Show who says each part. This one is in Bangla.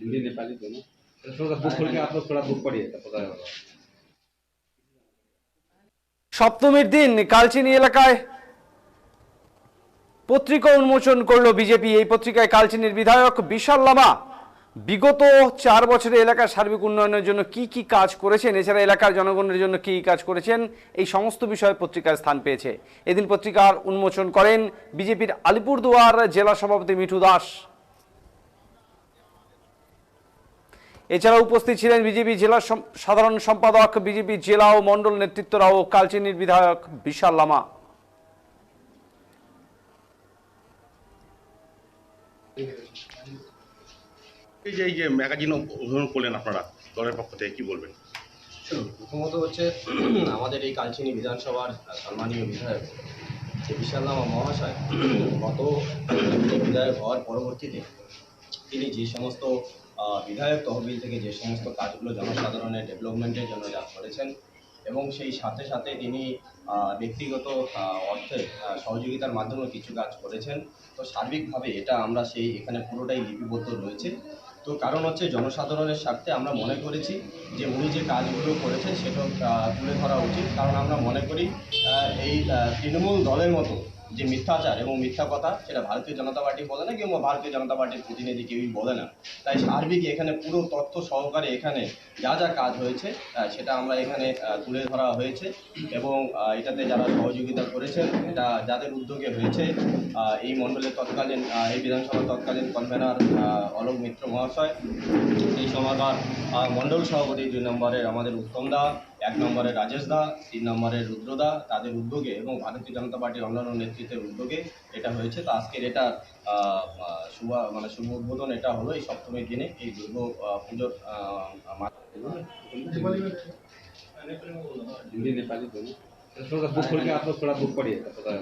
Speaker 1: हिंदी नेपाली दोनों तो थोड़ा बुक खोल के आप लोग थोड़ा बुक पढ़िए तब पता होगा
Speaker 2: সপ্তমীর দিন কালচিনি এলাকায় পত্রিকা উন্মোচন করলো বিজেপি এই পত্রিকায় কালচিনির বিধায়ক বিশাল লামা বিগত চার বছরে এলাকার সার্বিক উন্নয়নের জন্য কি কি কাজ করেছেন এছাড়া এলাকার জনগণের জন্য কি কি কাজ করেছেন এই সমস্ত বিষয়ে পত্রিকার স্থান পেয়েছে এদিন পত্রিকার উন্মোচন করেন বিজেপির আলিপুরদুয়ার জেলা সভাপতি মিঠু দাস এছাড়া উপস্থিত ছিলেন বিজেপি জেলা সাধারণ সম্পাদক বিজেপি জেলা ও মণ্ডল নেতৃত্বরা ও কালচিনির বিধায়ক বিশাল লামা।
Speaker 3: এই যে এই যে ম্যাগাজিন উদ্বোধন করলেন আপনারা দলের পক্ষ থেকে কি বলবেন?
Speaker 4: প্রথমত হচ্ছে আমাদের এই কালচিনি বিধানসভার সম্মানীয় বিধায়ক যে বিশালনামা মহাশয় গত বিধায়ক হওয়ার পরবর্তীতে তিনি যে সমস্ত বিধায়ক তহবিল থেকে যে সমস্ত কাজগুলো জনসাধারণের ডেভেলপমেন্টের জন্য যা করেছেন এবং সেই সাথে সাথে তিনি ব্যক্তিগত অর্থে সহযোগিতার মাধ্যমে কিছু কাজ করেছেন। তো সার্বিকভাবে এটা আমরা সেই, এখানে পুরোটাই লিপিবদ্ধ রয়েছে। তো কারণ হচ্ছে জনসাধারণের স্বার্থে আমরা মনে করেছি যে উনি যে কাজগুলো করেছেন সেটা তুলে ধরা উচিত। কারণ আমরা মনে করি এই তৃণমূল দলের মতো যে মিথ্যাচার এবং মিথ্যা কথা সেটা ভারতীয় জনতা পার্টি বলে না, কিংবা ভারতীয় জনতা পার্টির প্রতিনিধি কেউই বলে না। তাই সার্বিক এখানে পুরো তথ্য সহকারে এখানে যা যা কাজ হয়েছে সেটা আমরা এখানে তুলে ধরা হয়েছে এবং এটাতে যারা সহযোগিতা করেছেন, এটা যাদের উদ্যোগে হয়েছে এই মণ্ডলের তৎকালীন এই বিধানসভার তৎকালীন কনভেনার অলোক মিত্র মহাশয় এই সমাগার মণ্ডল সভাপতি দুই নম্বরের আমাদের উত্তম দা এক নম্বরের রাজেশ দা তিন নম্বরের রুদ্রদা তাদের উদ্যোগে এবং ভারতীয় জনতা পার্টির অন্যান্য নেতৃত্বের উদ্যোগে এটা হয়েছে তো আজকের এটা আহ, আহ, শুভ মানে শুভ উদ্বোধন এটা হলো এই সপ্তমীর দিনে এই দুর্গ আহ, পুজোর আহ, মা-
Speaker 1: हिंदी नेपाली दोनों तो थोड़ा बुक खोल के आप लोग थोड़ा बुक पढ़िए तब पता होगा